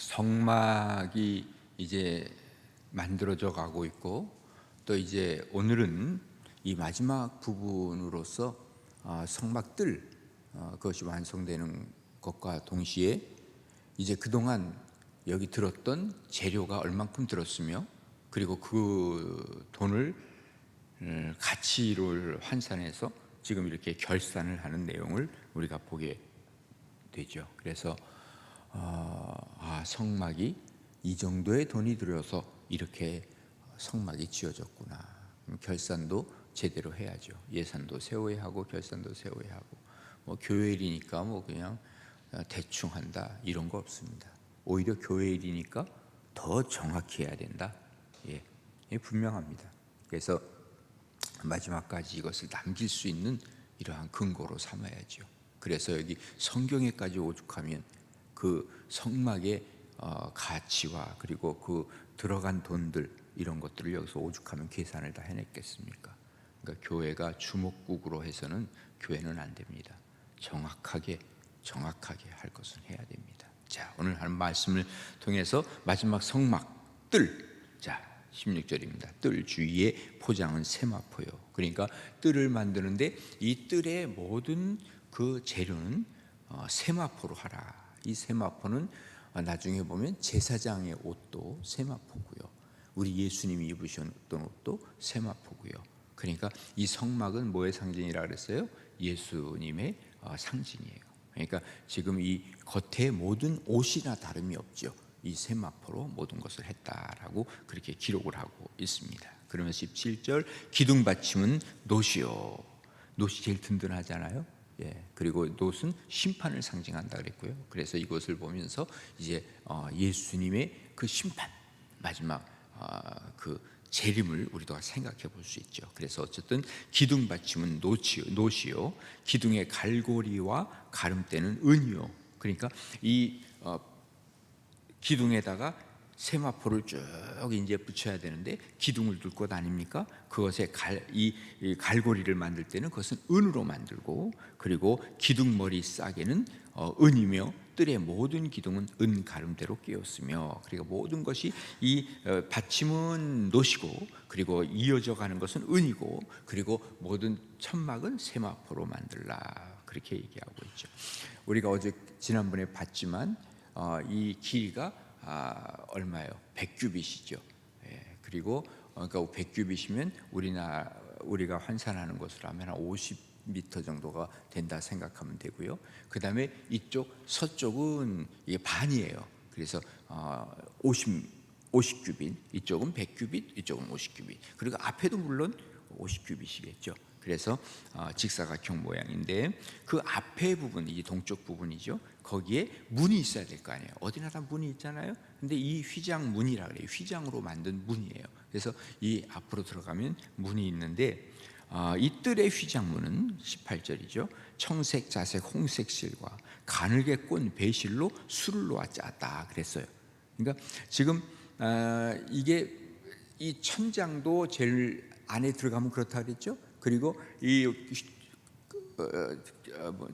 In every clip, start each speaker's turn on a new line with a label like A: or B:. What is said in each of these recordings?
A: 성막이 이제 만들어져 가고 있고 또 이제 오늘은 이 마지막 부분으로서 아, 성막들 어, 그것이 완성되는 것과 동시에 이제 그동안 여기 들었던 재료가 얼만큼 들었으며 그리고 그 돈을 음, 가치를 환산해서 지금 이렇게 결산을 하는 내용을 우리가 보게 되죠. 그래서 어, 아 성막이 이 정도의 돈이 들여서 이렇게 성막이 지어졌구나. 결산도 제대로 해야죠. 예산도 세워야 하고 결산도 세워야 하고 뭐 교회 일이니까 뭐 그냥 대충 한다 이런 거 없습니다. 오히려 교회 일이니까 더 정확히 해야 된다. 예, 예 분명합니다. 그래서 마지막까지 이것을 남길 수 있는 이러한 근거로 삼아야죠. 그래서 여기 성경에까지 오죽하면 그 성막의 어, 가치와 그리고 그 들어간 돈들 이런 것들을 여기서 오죽하면 계산을 다 해냈겠습니까? 그러니까 교회가 주목국으로 해서는 교회는 안 됩니다. 정확하게 정확하게 할 것은 해야 됩니다. 자, 오늘 하는 말씀을 통해서 마지막 성막 뜰. 자, 16절입니다. 뜰 주위에 포장은 세마포요. 그러니까 뜰을 만드는데 이 뜰의 모든 그 재료는 어, 세마포로 하라. 이 세마포는 어, 나중에 보면 제사장의 옷도 세마포고요. 우리 예수님이 입으셨던 옷도 세마포고요. 그러니까 이 성막은 뭐의 상징이라 그랬어요? 예수님의 어, 상징이에요. 그러니까 지금 이 겉에 모든 옷이나 다름이 없죠. 이 세마포로 모든 것을 했다라고 그렇게 기록을 하고 있습니다. 그러면 17절 기둥 받침은 노시요. 노이 제일 든든하잖아요. 예. 그리고 노은 심판을 상징한다 그랬고요. 그래서 이것을 보면서 이제 어, 예수님의 그 심판 마지막 어, 그 재림을 우리도 생각해 볼 수 있죠. 그래서 어쨌든 기둥 받침은 노치요, 노시요, 기둥의 갈고리와 가름대는 은이요. 그러니까 이 어, 기둥에다가 세마포를 쭉 이제 붙여야 되는데 기둥을 둘 것 아닙니까? 그것에 갈, 이, 이 갈고리를 만들 때는 그것은 은으로 만들고 그리고 기둥머리 싸개는 어, 은이며 뜰의 모든 기둥은 은 가름대로 끼었으며 그리고 모든 것이 이 어, 받침은 노시고 그리고 이어져 가는 것은 은이고 그리고 모든 천막은 세마포로 만들라 그렇게 얘기하고 있죠. 우리가 어제 지난번에 봤지만 어, 이 길이가 아, 얼마요? 100규빗이죠. 예, 그리고 어, 그러니까 100규빗이면 우리나 우리가 환산하는 것으로 하면 한 50m 정도가 된다 생각하면 되고요. 그 다음에 이쪽 서쪽은 이게 반이에요. 그래서 어, 50 50규빗, 이쪽은 100규빗, 이쪽은 50규빗. 그리고 앞에도 물론 50규빗이겠죠. 그래서 어, 직사각형 모양인데 그 앞에 부분, 이 동쪽 부분이죠. 거기에 문이 있어야 될 거 아니에요. 어디나 다 문이 있잖아요. 근데 이 휘장 문이라 그래요. 휘장으로 만든 문이에요. 그래서 이 앞으로 들어가면 문이 있는데 어, 이 뜰의 휘장문은 18절이죠. 청색, 자색, 홍색 실과 가늘게 꼰 배실로 술을 놓아 짰다 그랬어요. 그러니까 지금 어, 이게 이 천장도 제일 안에 들어가면 그렇다 그랬죠. 그리고 이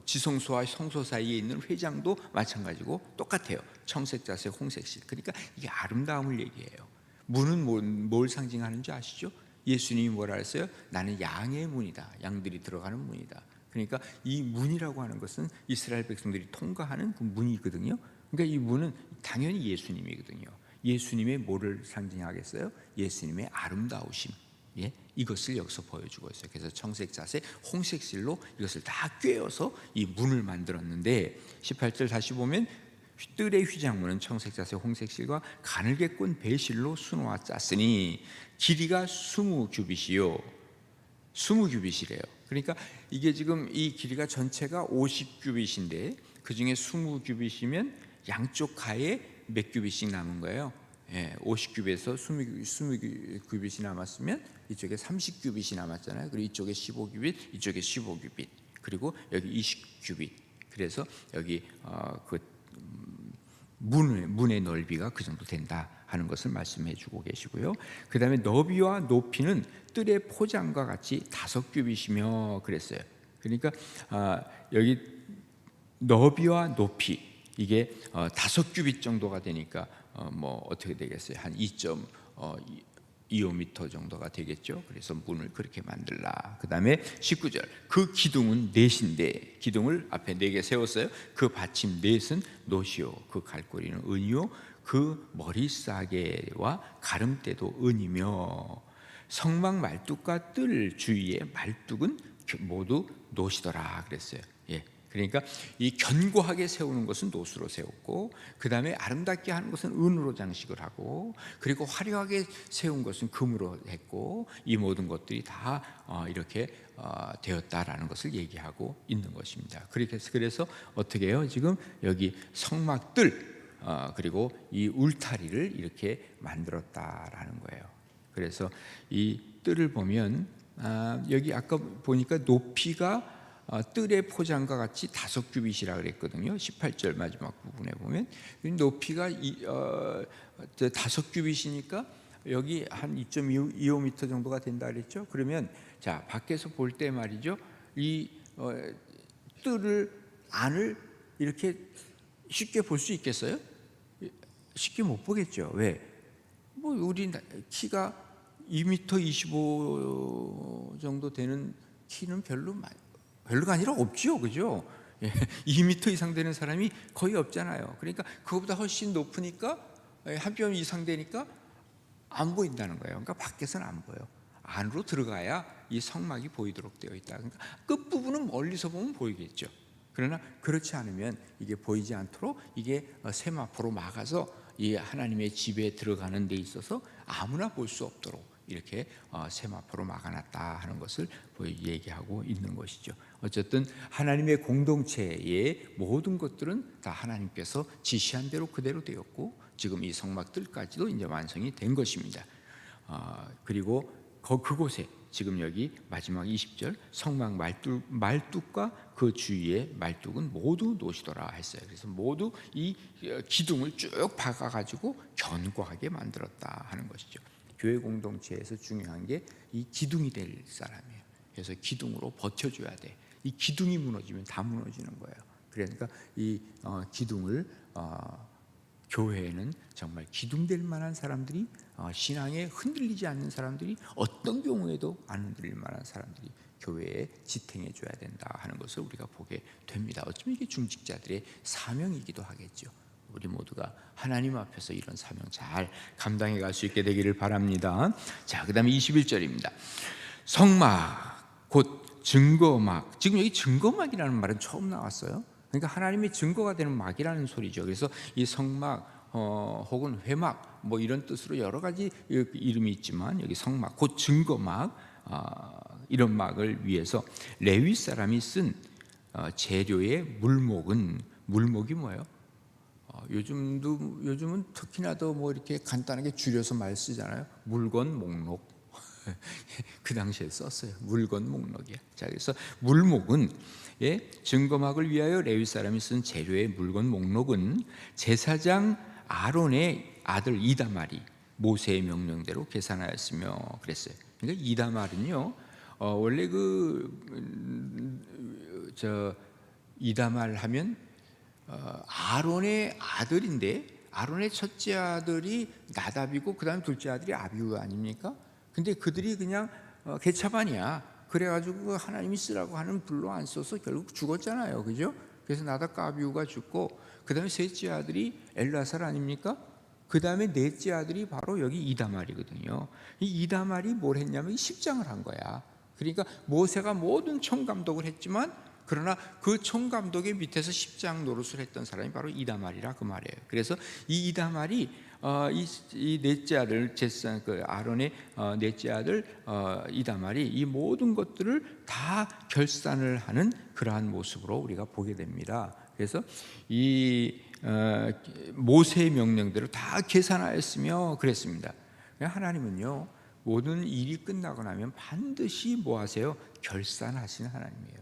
A: 지성소와 성소 사이에 있는 회장도 마찬가지고 똑같아요. 청색, 자색, 홍색실. 그러니까 이게 아름다움을 얘기해요. 문은 뭘, 뭘 상징하는지 아시죠? 예수님이 뭐라 했어요? 나는 양의 문이다. 양들이 들어가는 문이다. 그러니까 이 문이라고 하는 것은 이스라엘 백성들이 통과하는 그 문이거든요. 그러니까 이 문은 당연히 예수님이거든요. 예수님의 뭐를 상징하겠어요? 예수님의 아름다우심. 예? 이것을 여기서 보여주고 있어요. 그래서 청색, 자색, 홍색 실로 이것을 다 꿰어서 이 문을 만들었는데 18절 다시 보면 뜰의 휘장문은 청색, 자색, 홍색 실과 가늘게 꼰 배실로 수놓아 짰으니 길이가 20규빗이요. 20규빗이래요. 그러니까 이게 지금 이 길이가 전체가 50규빗인데 그 중에 20규빗이면 양쪽 가에 몇 규빗씩 남은 거예요. 예, 50규빗에서 20, 20규빗이 남았으면 이쪽에 30규빗이 남았잖아요. 그리고 이쪽에 15규빗, 이쪽에 15규빗, 그리고 여기 20규빗. 그래서 여기 어, 그 문의, 문의 넓이가 그 정도 된다 하는 것을 말씀해 주고 계시고요. 그 다음에 너비와 높이는 뜰의 포장과 같이 다섯 규빗이며 그랬어요. 그러니까 아, 여기 너비와 높이 이게 어, 다섯 규빗 정도가 되니까 어, 뭐 어떻게 되겠어요? 한 2.25m 정도가 되겠죠. 그래서 문을 그렇게 만들라. 그 다음에 19절 그 기둥은 넷인데 기둥을 앞에 네 개 세웠어요. 그 받침 넷은 노시오 그 갈고리는 은이요 그 머리 싸개와 가름대도 은이며 성막 말뚝과 뜰 주위의 말뚝은 모두 노시더라 그랬어요. 예. 그러니까 이 견고하게 세우는 것은 노수로 세웠고 그 다음에 아름답게 하는 것은 은으로 장식을 하고 그리고 화려하게 세운 것은 금으로 했고 이 모든 것들이 다 어, 이렇게 어, 되었다라는 것을 얘기하고 있는 것입니다. 해서 그래서 어떻게 해요? 지금 여기 성막들 어, 그리고 이 울타리를 이렇게 만들었다라는 거예요. 그래서 이 뜰을 보면 아, 여기 아까 보니까 높이가 어, 뜰의 포장과 같이 다섯 규빗이라 그랬거든요. 18절 마지막 부분에 보면 이 높이가 이, 어, 저 다섯 규빗이니까 여기 한 2.25m 정도가 된다 그랬죠. 그러면 자 밖에서 볼 때 말이죠. 이 어, 뜰을 안을 이렇게 쉽게 볼 수 있겠어요? 쉽게 못 보겠죠. 왜? 뭐 우리 나- 키가 2m 25 정도 되는 키는 별로 마- 별로가 아니라 없지요, 그죠? 예, 2m 이상 되는 사람이 거의 없잖아요. 그러니까 그거보다 훨씬 높으니까 예, 한뼘 이상 되니까 안 보인다는 거예요. 그러니까 밖에서는 안 보여. 안으로 들어가야 이 성막이 보이도록 되어 있다. 그러니까 끝 부분은 멀리서 보면 보이겠죠. 그러나 그렇지 않으면 이게 보이지 않도록 이게 어, 세마포로 막아서 이 하나님의 집에 들어가는 데 있어서 아무나 볼 수 없도록 이렇게 어, 세마포로 막아놨다 하는 것을 얘기하고 있는 것이죠. 어쨌든 하나님의 공동체의 모든 것들은 다 하나님께서 지시한 대로 그대로 되었고 지금 이 성막들까지도 이제 완성이 된 것입니다. 어, 그리고 거, 그곳에 지금 여기 마지막 20절 성막 말뚝, 말뚝과 그 주위의 말뚝은 모두 노시더라 했어요. 그래서 모두 이 어, 기둥을 쭉 박아가지고 견고하게 만들었다 하는 것이죠. 교회 공동체에서 중요한 게 이 기둥이 될 사람이에요. 그래서 기둥으로 버텨줘야 돼. 이 기둥이 무너지면 다 무너지는 거예요. 그러니까 이 어, 기둥을 어, 교회에는 정말 기둥될 만한 사람들이 어, 신앙에 흔들리지 않는 사람들이 어떤 경우에도 안 흔들릴 만한 사람들이 교회에 지탱해 줘야 된다 하는 것을 우리가 보게 됩니다. 어쩌면 이게 중직자들의 사명이기도 하겠죠. 우리 모두가 하나님 앞에서 이런 사명 잘 감당해 갈 수 있게 되기를 바랍니다. 자, 그다음에 21절입니다. 성막 곧 증거막. 지금 여기 증거막이라는 말은 처음 나왔어요. 그러니까 하나님의 증거가 되는 막이라는 소리죠. 그래서 이 성막 어, 혹은 회막 뭐 이런 뜻으로 여러 가지 이름이 있지만 여기 성막 곧 증거막 아, 이런 막을 위해서 레위 사람이 쓴 어, 재료의 물목은 물목이 뭐예요? 어, 요즘도 요즘은 특히나 더 뭐 이렇게 간단하게 줄여서 말 쓰잖아요. 물건 목록. 그 당시에 썼어요. 물건 목록이야. 자, 그래서 물목은 예, 증거막을 위하여 레위 사람이 쓴 재료의 물건 목록은 제사장 아론의 아들 이다말이 모세의 명령대로 계산하였으며 그랬어요. 그러니까 이다말은요, 어, 원래 그 저 이다말 하면 어, 아론의 아들인데 아론의 첫째 아들이 나답이고 그다음 둘째 아들이 아비우 아닙니까? 근데 그들이 그냥 어, 개차반이야. 그래가지고 그 하나님이 쓰라고 하는 불로 안 써서 결국 죽었잖아요, 그죠? 그래서 나답과 아비우가 죽고 그 다음에 셋째 아들이 엘라살 아닙니까? 그 다음에 넷째 아들이 바로 여기 이다말이거든요. 이 이다말이 뭘 했냐면 십장을 한 거야. 그러니까 모세가 모든 총감독을 했지만 그러나 그 총감독의 밑에서 십장 노릇을 했던 사람이 바로 이다말이라 그 말이에요. 그래서 이 이다말이 어, 이, 이 넷째 아들 제사 그 아론의 어, 넷째 아들 어, 이다말이 이 모든 것들을 다 결산을 하는 그러한 모습으로 우리가 보게 됩니다. 그래서 이 어, 모세의 명령대로 다 계산하였으며 그랬습니다. 하나님은요 모든 일이 끝나고 나면 반드시 뭐 하세요? 결산하시는 하나님이에요.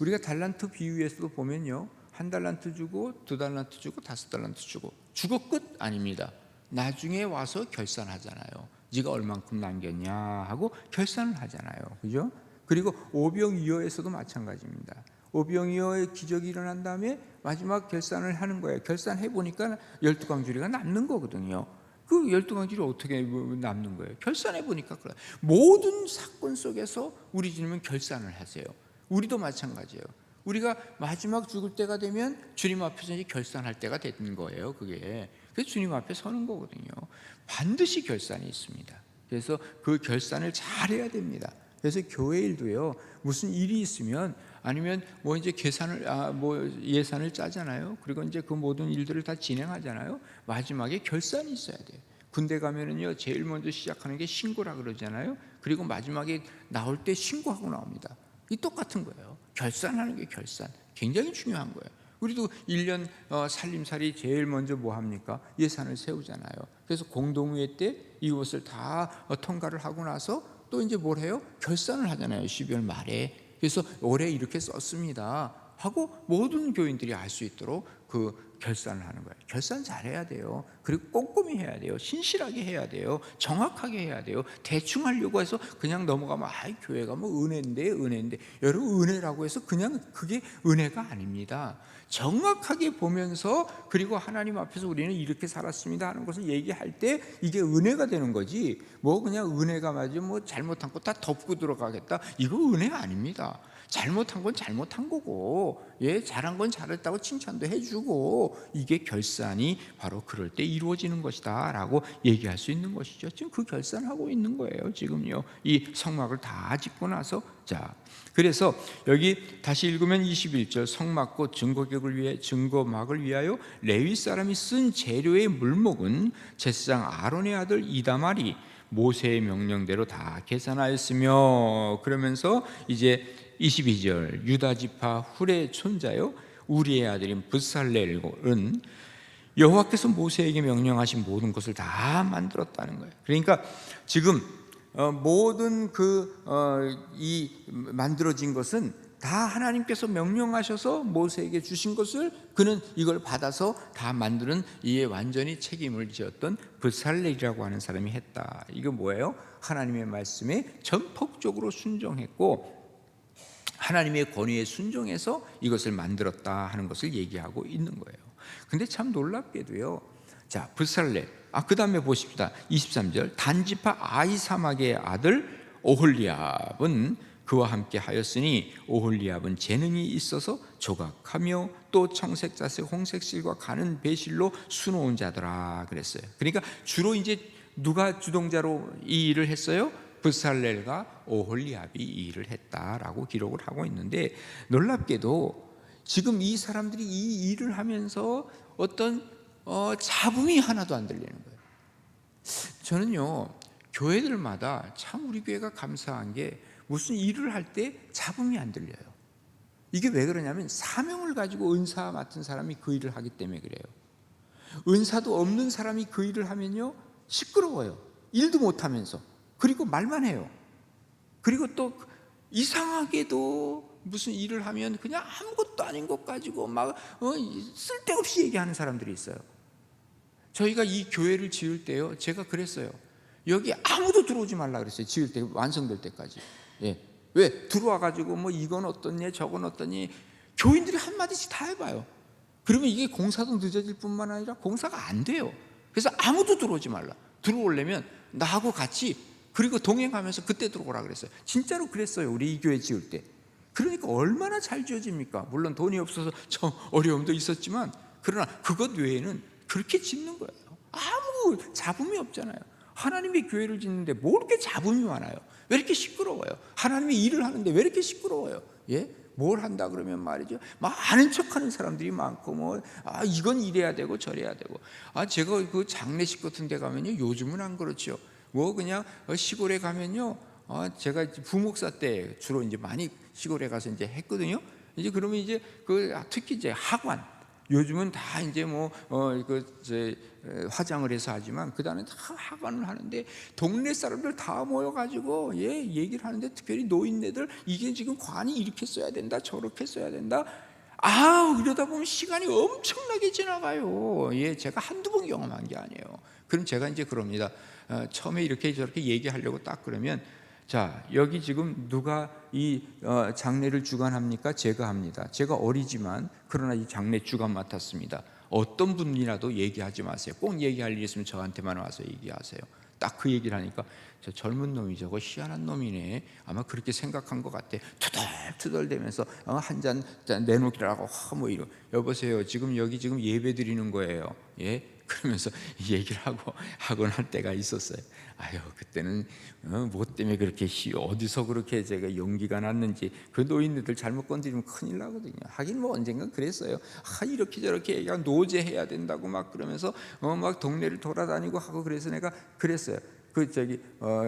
A: 우리가 달란트 비유에서도 보면요 한 달란트 주고 두 달란트 주고 다섯 달란트 주고 주고 끝 아닙니다. 나중에 와서 결산하잖아요. 네가 얼만큼 남겼냐 하고 결산을 하잖아요. 그죠? 그리고 오병이어에서도 마찬가지입니다. 오병이어의 기적이 일어난 다음에 마지막 결산을 하는 거예요. 결산해 보니까 열두 광주리가 남는 거거든요. 그 열두 광주리 어떻게 뭐 남는 거예요? 결산해 보니까 그래. 모든 사건 속에서 우리 주님은 결산을 하세요. 우리도 마찬가지예요. 우리가 마지막 죽을 때가 되면 주님 앞에서 이제 결산할 때가 되는 거예요. 그게 그래서 주님 앞에 서는 거거든요. 반드시 결산이 있습니다. 그래서 그 결산을 잘 해야 됩니다. 그래서 교회 일도요. 무슨 일이 있으면 아니면 뭐 이제 계산을 아 뭐 예산을 짜잖아요. 그리고 이제 그 모든 일들을 다 진행하잖아요. 마지막에 결산이 있어야 돼요. 군대 가면은요 제일 먼저 시작하는 게 신고라 그러잖아요. 그리고 마지막에 나올 때 신고하고 나옵니다. 이 똑같은 거예요. 결산하는 게 결산 굉장히 중요한 거예요. 우리도 1년 어, 살림살이 제일 먼저 뭐 합니까? 예산을 세우잖아요. 그래서 공동회 때 이것을 다 어, 통과를 하고 나서 또 이제 뭘 해요? 결산을 하잖아요. 12월 말에. 그래서 올해 이렇게 썼습니다. 하고 모든 교인들이 알 수 있도록 그 결산을 하는 거예요. 결산 잘해야 돼요. 그리고 꼼꼼히 해야 돼요. 신실하게 해야 돼요. 정확하게 해야 돼요. 대충 하려고 해서 그냥 넘어가면 아이 교회가 뭐 은혜인데 은혜인데 여러분 은혜라고 해서 그냥 그게 은혜가 아닙니다. 정확하게 보면서 그리고 하나님 앞에서 우리는 이렇게 살았습니다 하는 것을 얘기할 때 이게 은혜가 되는 거지. 뭐 그냥 은혜가 맞으 뭐 잘못한 거 다 덮고 들어가겠다. 이거 은혜 아닙니다. 잘못한 건 잘못한 거고, 예, 잘한 건 잘했다고 칭찬도 해주고, 이게 결산이 바로 그럴 때 이루어지는 것이다 라고 얘기할 수 있는 것이죠. 지금 그 결산하고 있는 거예요. 지금요, 이 성막을 다 짓고 나서, 자, 그래서 여기 다시 읽으면 21절 성막고 증거격을 위해 증거막을 위하여 레위 사람이 쓴 재료의 물목은 제사장 아론의 아들 이다말이 모세의 명령대로 다 계산하였으며 그러면서 이제 22절 유다 지파 훌의 손자요 우리의 아들인 부살렐은 여호와께서 모세에게 명령하신 모든 것을 다 만들었다는 거예요. 그러니까 지금 어, 모든 그 이 만들어진 것은 다 하나님께서 명령하셔서 모세에게 주신 것을 그는 이걸 받아서 다 만드는 이에 완전히 책임을 지었던 브살렐이라고 하는 사람이 했다. 이거 뭐예요? 하나님의 말씀에 전폭적으로 순종했고 하나님의 권위에 순종해서 이것을 만들었다 하는 것을 얘기하고 있는 거예요. 근데 참 놀랍게도요. 자, 브살렐. 아, 그다음에 보십시다. 23절. 단지파 아이 사막의 아들 오홀리압은 그와 함께 하였으니 오홀리압은 재능이 있어서 조각하며 또 청색 자색 홍색 실과 가는 배실로 수놓은 자더라 그랬어요. 그러니까 주로 이제 누가 주동자로 이 일을 했어요? 브살렐과 오홀리압이 이 일을 했다라고 기록을 하고 있는데 놀랍게도 지금 이 사람들이 이 일을 하면서 어떤 어, 잡음이 하나도 안 들리는 거예요. 저는요 교회들마다 참 우리 교회가 감사한 게 무슨 일을 할 때 잡음이 안 들려요. 이게 왜 그러냐면 사명을 가지고 은사 맡은 사람이 그 일을 하기 때문에 그래요. 은사도 없는 사람이 그 일을 하면요 시끄러워요. 일도 못 하면서 그리고 말만 해요. 그리고 또 이상하게도 무슨 일을 하면 그냥 아무것도 아닌 것 가지고 막 어, 쓸데없이 얘기하는 사람들이 있어요. 저희가 이 교회를 지을 때요, 제가 그랬어요. 여기 아무도 들어오지 말라 그랬어요. 지을 때 완성될 때까지. 예. 왜 들어와 가지고 뭐 이건 어떻니, 저건 어떠니 교인들이 한 마디씩 다 해봐요. 그러면 이게 공사도 늦어질 뿐만 아니라 공사가 안 돼요. 그래서 아무도 들어오지 말라. 들어오려면 나하고 같이 그리고 동행하면서 그때 들어오라 그랬어요. 진짜로 그랬어요. 우리 이 교회 지을 때. 그러니까 얼마나 잘 지어집니까? 물론 돈이 없어서 좀 어려움도 있었지만 그러나 그것 외에는 그렇게 짓는 거예요. 아무 잡음이 없잖아요. 하나님의 교회를 짓는데 뭐 이렇게 잡음이 많아요? 왜 이렇게 시끄러워요? 하나님의 일을 하는데 왜 이렇게 시끄러워요? 예? 뭘 한다 그러면 말이죠. 막 아는 척하는 사람들이 많고 뭐 아 이건 이래야 되고 저래야 되고 아 제가 그 장례식 같은 데 가면요 요즘은 안 그렇죠. 뭐 그냥 시골에 가면요 아 제가 부목사 때 주로 이제 많이 시골에 가서 이제 했거든요. 이제 그러면 이제 그 특히 이제 학관 요즘은 다 이제 뭐어그 화장을 해서 하지만 그다음에 다 학관을 하는데 동네 사람들 다 모여가지고 예 얘기를 하는데 특별히 노인네들 이게 지금 관이 이렇게 써야 된다 저렇게 써야 된다. 아 이러다 보면 시간이 엄청나게 지나가요. 예 제가 한두 번 경험한 게 아니에요. 그럼 제가 이제 그럽니다. 어, 처음에 이렇게 저렇게 얘기하려고 딱 그러면 자 여기 지금 누가 이 어, 장례를 주관합니까? 제가 합니다. 제가 어리지만 그러나 이 장례 주관 맡았습니다. 어떤 분이라도 얘기하지 마세요. 꼭 얘기할 일 있으면 저한테만 와서 얘기하세요. 딱 그 얘기를 하니까 저 젊은 놈이 저거 희한한 놈이네. 아마 그렇게 생각한 것 같아. 투덜투덜대면서 어, 한잔 내놓기라고 어, 뭐 이러. 여보세요. 지금 여기 지금 예배 드리는 거예요. 예? 그러면서 얘기를 하고 하곤 할 때가 있었어요. 아유 그때는 어, 뭐 때문에 그렇게 시, 어디서 그렇게 제가 용기가 났는지 그 노인네들 잘못 건드리면 큰일 나거든요. 하긴 뭐 언젠가 그랬어요. 아 이렇게 저렇게 얘가 노제해야 된다고 막 그러면서 어, 막 동네를 돌아다니고 하고 그래서 내가 그랬어요. 그 저기 어,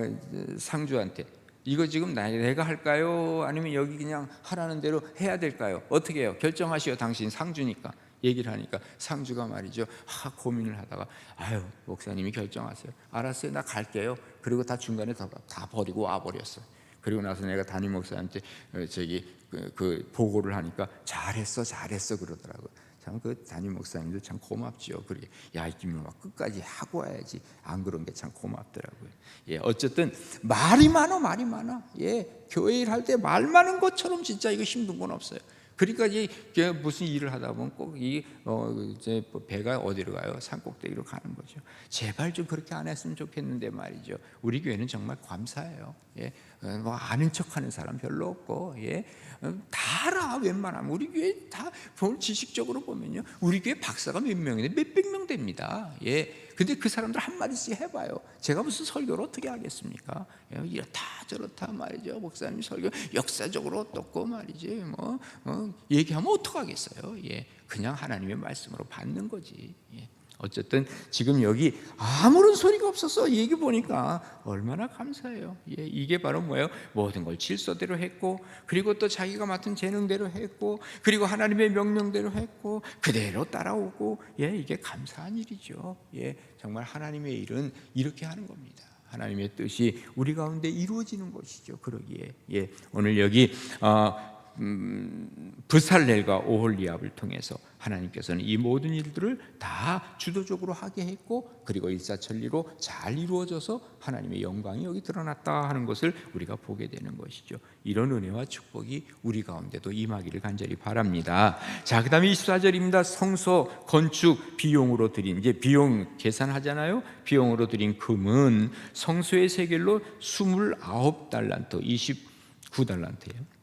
A: 상주한테 이거 지금 나- 내가 할까요? 아니면 여기 그냥 하라는 대로 해야 될까요? 어떻게 해요? 결정하시오. 당신 상주니까. 얘기를 하니까 상주가 말이죠. 아, 고민을 하다가 아유 목사님이 결정하세요. 알았어요. 나 갈게요. 그리고 다 중간에 다, 다 버리고 와 버렸어요. 그리고 나서 내가 담임 목사한테 어, 저기 그, 그 보고를 하니까 잘했어, 잘했어 그러더라고요. 참 그 담임 목사님도 참 고맙지요. 그렇게 야 이기면 막 끝까지 하고 와야지. 안 그런 게 참 고맙더라고요. 예, 어쨌든 말이 많아, 말이 많아. 예, 교회 일할 때 말 많은 것처럼 진짜 이거 힘든 건 없어요. 그러니까 이게 무슨 일을 하다 보면 꼭이 어, 이제 배가 어디로 가요? 산꼭대기로 가는 거죠. 제발 좀 그렇게 안 했으면 좋겠는데 말이죠. 우리 교회는 정말 감사해요. 예, 어, 뭐 아는 척하는 사람 별로 없고, 예, 어, 다 알아. 웬만하면 우리 교회 다본 지식적으로 보면요, 우리 교회 박사가 몇 명인데 몇백 명 됩니다. 예. 근데 그 사람들 한 마디씩 해봐요. 제가 무슨 설교를 어떻게 하겠습니까? 예, 이렇다 저렇다 말이죠. 목사님 설교 역사적으로 어떻고 말이지. 뭐 어, 얘기하면 어떡하겠어요? 예, 그냥 하나님의 말씀으로 받는 거지. 예. 어쨌든 지금 여기 아무런 소리가 없었어. 얘기 보니까 얼마나 감사해요. 예, 이게 바로 뭐예요? 모든 걸 질서대로 했고, 그리고 또 자기가 맡은 재능대로 했고, 그리고 하나님의 명령대로 했고, 그대로 따라오고, 예, 이게 감사한 일이죠. 예, 정말 하나님의 일은 이렇게 하는 겁니다. 하나님의 뜻이 우리 가운데 이루어지는 것이죠. 그러기에 예, 오늘 여기 어, 음, 브살렐과 오홀리압을 통해서 하나님께서는 이 모든 일들을 다 주도적으로 하게 했고 그리고 일사천리로 잘 이루어져서 하나님의 영광이 여기 드러났다 하는 것을 우리가 보게 되는 것이죠. 이런 은혜와 축복이 우리 가운데도 임하기를 간절히 바랍니다. 자, 그다음에 24절입니다. 성소 건축 비용으로 드린 이제 비용 계산하잖아요. 비용으로 드린 금은 성소의 세겔로 29달란트, 29달란트예요.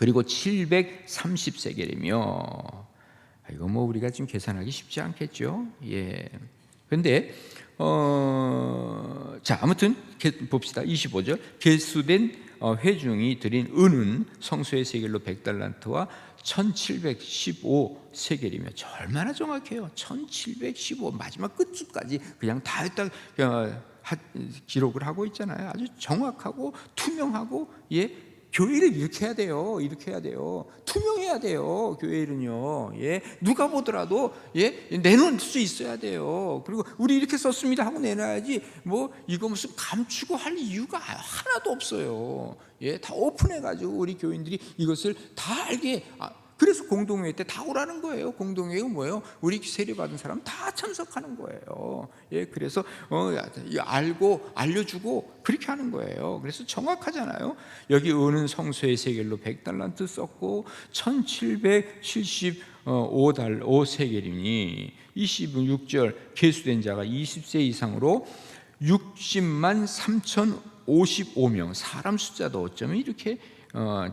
A: 그리고 730세겔이며 이거 뭐 우리가 지금 계산하기 쉽지 않겠죠. 예. 근데 어, 자 아무튼 게- 봅시다. 25절 개수된 어, 회중이 드린 은은 성소의 세겔로 100달란트와 1715 세겔이며 저 얼마나 정확해요. 1715 마지막 끝줄까지 그냥 다 했다 어, 하- 기록을 하고 있잖아요. 아주 정확하고 투명하고 예 교회를 이렇게 해야 돼요. 이렇게 해야 돼요. 투명해야 돼요. 교회 일은요. 예. 누가 보더라도 예, 내놓을 수 있어야 돼요. 그리고 우리 이렇게 썼습니다 하고 내놔야지 뭐 이거 무슨 감추고 할 이유가 하나도 없어요. 예, 다 오픈해 가지고 우리 교인들이 이것을 다 알게 아, 그래서 공동회의 때다 오라는 거예요. 공동회의가 뭐예요? 우리 세례 받은 사람 다 참석하는 거예요. 예, 그래서 어, 알고 알려주고 그렇게 하는 거예요. 그래서 정확하잖아요. 여기 은은 성소의 세겔로 100달란트 썼고 1775달 5세겔이니 26절 계수된 자가 20세 이상으로 60만 3,055명 사람 숫자도 어쩌면 이렇게 어,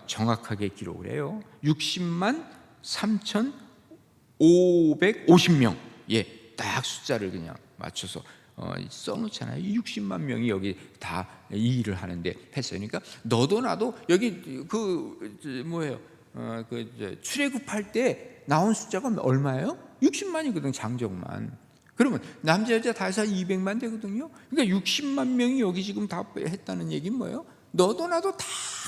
A: 정확하게 기록을 해요. 60만 3,550명. 예, 딱 숫자를 그냥 맞춰서 어, 써놓잖아요. 60만 명이 여기 다 이 일을 하는데 했어요. 그러니까 너도 나도 여기 그 저, 뭐예요? 어, 그 저, 출애굽할 때 나온 숫자가 얼마예요? 60만이거든 장정만. 그러면 남자 여자 다 해서 200만 되거든요. 그러니까 60만 명이 여기 지금 다 했다는 얘기는 뭐예요? 너도 나도 다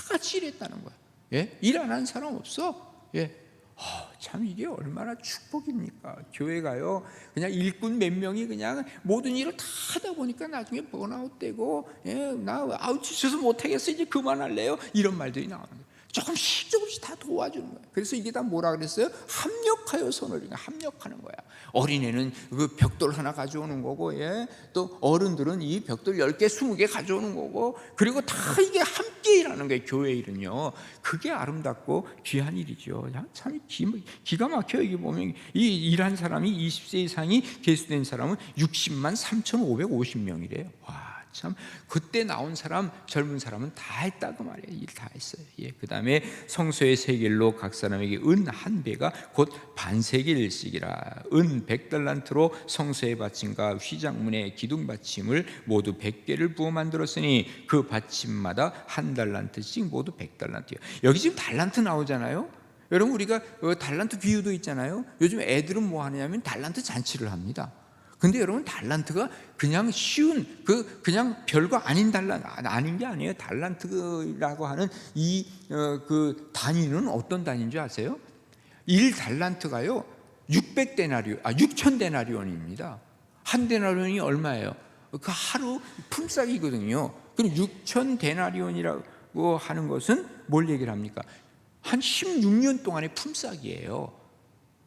A: 같이 일했다는 거야. 예? 일 안 하는 사람 없어. 예. 어, 참 이게 얼마나 축복입니까? 교회가요. 그냥 일꾼 몇 명이 그냥 모든 일을 다 하다 보니까 나중에 번아웃 되고 예, 나 아우 지쳐서 못 하겠어 이제 그만할래요. 이런 말들이 나오는 거예요. 조금씩 조금씩 다 도와주는 거예요. 그래서 이게 다 뭐라 그랬어요? 합력하여 손을 그러니까 합력하는 거야. 어린애는 그 벽돌 하나 가져오는 거고, 예. 또 어른들은 이 벽돌 10개, 20개 가져오는 거고, 그리고 다 이게 함께 일하는 거예요. 교회 일은요. 그게 아름답고 귀한 일이죠. 야, 참 기, 기가 막혀요. 이게 보면 이 일한 사람이 20세 이상이 개수된 사람은 60만 3,550명이래요. 와. 참 그때 나온 사람 젊은 사람은 다 했다고 말이에요. 일 다 했어요. 예. 그다음에 성소의 세겔로 각 사람에게 은 한 배가 곧 반세겔씩이라 은 백달란트로 성소의 받침과 휘장문의 기둥 받침을 모두 백개를 부어 만들었으니 그 받침마다 한 달란트씩 모두 백달란트요. 여기 지금 달란트 나오잖아요. 여러분 우리가 어, 달란트 비유도 있잖아요. 요즘 애들은 뭐 하냐면 달란트 잔치를 합니다. 근데 여러분 달란트가 그냥 쉬운 그 그냥 별거 아닌 달란 아닌 게 아니에요. 달란트라고 하는 이그 단위는 어떤 단위인 줄 아세요? 1 달란트가요. 600데나리온 아 6,000데나리온입니다. 한 데나리온이 얼마예요? 그 하루 품삯이거든요. 그럼 6,000데나리온이라고 하는 것은 뭘 얘기를 합니까? 한 16년 동안의 품삯이에요.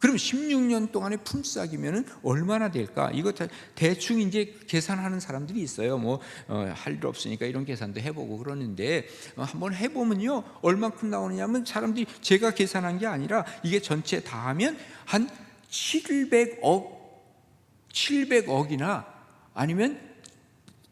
A: 그럼 16년 동안의 품삯이면은 얼마나 될까? 이거 다 대충 이제 계산하는 사람들이 있어요. 뭐할일 없으니까 이런 계산도 해보고 그러는데 어, 한번 해보면요 얼만큼 나오느냐면 사람들이 제가 계산한 게 아니라 이게 전체 다 하면 한 700억 700억이나 아니면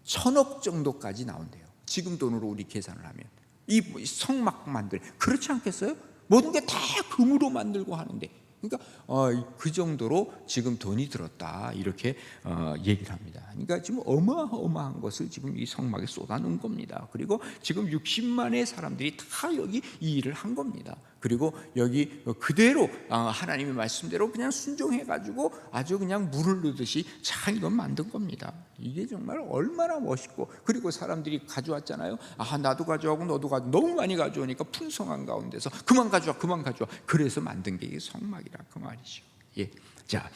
A: 천억 정도까지 나온대요. 지금 돈으로 우리 계산을 하면 이 성막 만들 그렇지 않겠어요? 모든 게 다 금으로 만들고 하는데 그러니까 어, 그 정도로 지금 돈이 들었다 이렇게 어, 얘기를 합니다. 그러니까 지금 어마어마한 것을 지금 이 성막에 쏟아놓은 겁니다. 그리고 지금 60만의 사람들이 다 여기 이 일을 한 겁니다. 그리고 여기 그대로 어, 하나님의 말씀대로 그냥 순종해 가지고 아주 그냥 물을 넣듯이 잘 이건 만든 겁니다. 이게 정말 얼마나 멋있고 그리고 사람들이 가져왔잖아요. 아 나도 가져가고 너도 가져 너무 많이 가져오니까 풍성한 가운데서 그만 가져와 그만 가져와 그래서 만든 게 성막이라 그 말이죠. 예. 자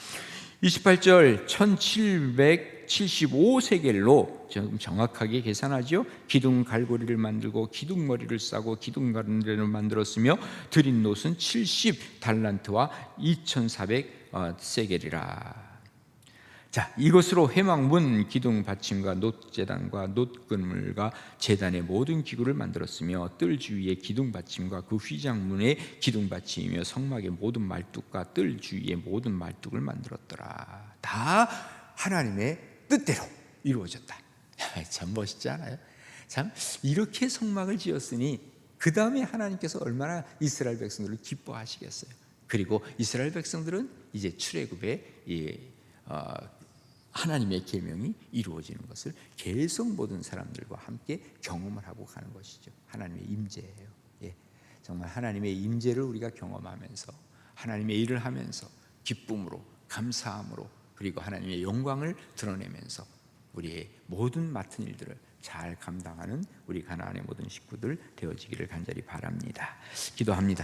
A: 28절 1775세겔로 좀 정확하게 계산하죠. 기둥 갈고리를 만들고 기둥 머리를 싸고 기둥 가운데를 만들었으며 드린 놋은 70 달란트와 2,400 세겔이라. 자, 이것으로 회막문 기둥 받침과 놋 제단과 놋 그물과 제단의 모든 기구를 만들었으며 뜰 주위의 기둥 받침과 그 휘장문의 기둥 받침이며 성막의 모든 말뚝과 뜰 주위의 모든 말뚝을 만들었더라. 다 하나님의 뜻대로 이루어졌다. 참 멋있지 않아요? 참 이렇게 성막을 지었으니 그 다음에 하나님께서 얼마나 이스라엘 백성들을 기뻐하시겠어요. 그리고 이스라엘 백성들은 이제 출애굽의 이 어, 하나님의 계명이 이루어지는 것을 계속 모든 사람들과 함께 경험을 하고 가는 것이죠. 하나님의 임재예요. 예. 정말 하나님의 임재를 우리가 경험하면서 하나님의 일을 하면서 기쁨으로 감사함으로 그리고 하나님의 영광을 드러내면서 우리의 모든 맡은 일들을 잘 감당하는 우리 가나안의 모든 식구들 되어지기를 간절히 바랍니다. 기도합니다.